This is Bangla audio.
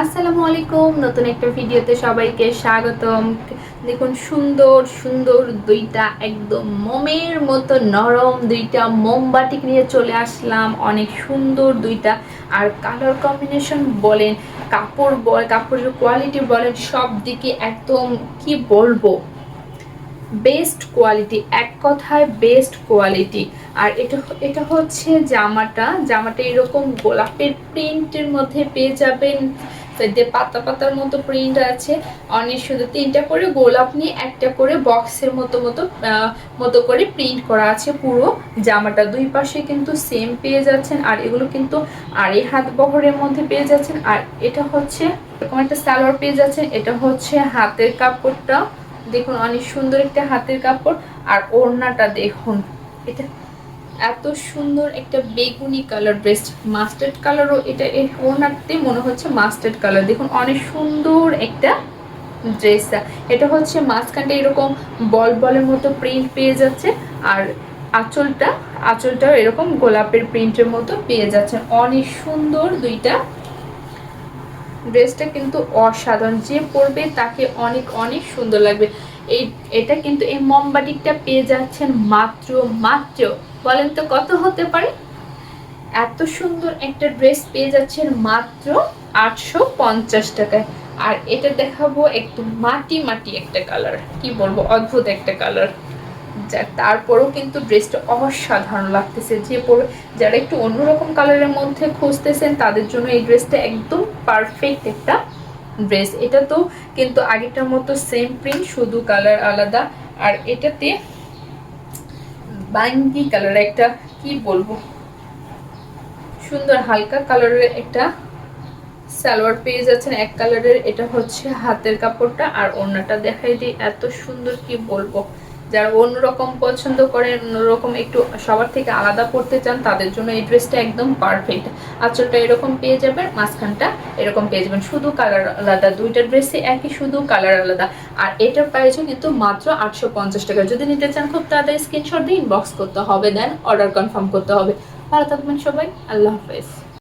আসসালামু আলাইকুম, নতুন একটা ভিডিওতে সবাইকে স্বাগতম। দেখুন, সুন্দর সুন্দর দুইটা একদম মোমের মতো নরম দুইটা মোমবাটি নিয়ে চলে আসলাম। অনেক সুন্দর দুইটা। আর কালার কম্বিনেশন বলেন, কাপড় বল কাপড়ের কোয়ালিটি বলেন, সব দিকে একদম কি বলব? বেস্ট কোয়ালিটি এক কথায় বেস্ট কোয়ালিটি আর এটা এটা হচ্ছে জামাটা। জামাটা এরকম গোলাপের প্রিন্টের মধ্যে পেয়ে যাবেন। যে পাতা পাতার মতো প্রিন্ট আছে, অনেক সুন্দর তিনটা করে গোলাপ নিয়ে একটা করে বক্সের মতো মতো মতো করে প্রিন্ট করা আছে পুরো। জামাটা দুই পাশে কিন্তু সেম পেয়ে যাচ্ছেন, আর এগুলো কিন্তু আড়াই হাত বহরের মধ্যে পেয়ে যাচ্ছেন। আর এটা হচ্ছে, এরকম একটা সালোয়ার পেয়ে যাচ্ছেন, এটা হচ্ছে হাতের কাপড়টা। দেখুন, অনেক সুন্দর একটা হাতের কাপড়। আর ওড়নাটা দেখুন, এটা এত সুন্দর একটা বেগুনি কালার ব্রেস্ট মাস্টার্ড কালারও এটা ওনারতে মনে হচ্ছে মাস্টার্ড কালার দেখুন, অনেক সুন্দর একটা ড্রেসটা এটা হচ্ছে মাঝখানটা এরকম বল বলের মতো প্রিন্ট পেয়ে যাচ্ছে আর আঁচলটা, আঁচলটাও এরকম গোলাপের প্রিন্টের মতো পেয়ে যাচ্ছে। অনেক সুন্দর দুইটা ড্রেসটা কিন্তু অসাধারণ। যে পরবে তাকে অনেক অনেক সুন্দর লাগবে। এই, এটা কিন্তু এই মোমবাটিকটা পেয়ে যাচ্ছেন মাত্র মাত্র, বলেন তো কত হতে পারে? এত সুন্দর একটা ড্রেস পেয়ে যাচ্ছেন মাত্র আটশো পঞ্চাশ টাকায়। আর এটা দেখাবো একটু মাটি মাটি একটা কালার। কি বলব, অদ্ভুত একটা কালার। যা, তারপরেও কিন্তু ড্রেসটা অসাধারণ লাগতেছে। যে পরে যারা একটু অন্যরকম কালারের মধ্যে খুঁজতেছেন, তাদের জন্য এই ড্রেসটা একদম পারফেক্ট একটা ড্রেস এটা তো কিন্তু আগেটার মতো সেম প্রিন্ট শুধু কালার আলাদা। আর এটাতে বাঙ্গি কালার একটা কি বলব? সুন্দর হালকা কালারের একটা সালোয়ার পেয়ে যাচ্ছেন। এক কালারের এটা হচ্ছে হাতের কাপড়টা। আর ওড়নাটা দেখাই দিই, এত সুন্দর কি বলব? যারা অন্যরকম পছন্দ করেন, অন্যরকম একটু সবার থেকে আলাদা পড়তে চান, তাদের জন্য এই ড্রেসটা একদম পারফেক্ট আঁচলটা এরকম পেয়ে যাবেন, মাঝখানটা এরকম পেয়ে যাবেন। শুধু কালার আলাদা, দুইটা ড্রেসে একই, শুধু কালার আলাদা। আর এটার প্রাইসও কিন্তু মাত্র আটশো পঞ্চাশ টাকা। যদি নিতে চান, খুব তাড়াতাড়ি স্ক্রিনশট দিয়ে ইনবক্স করতে হবে দেন অর্ডার কনফার্ম করতে হবে। ভালো থাকবেন সবাই, আল্লাহ হাফেজ।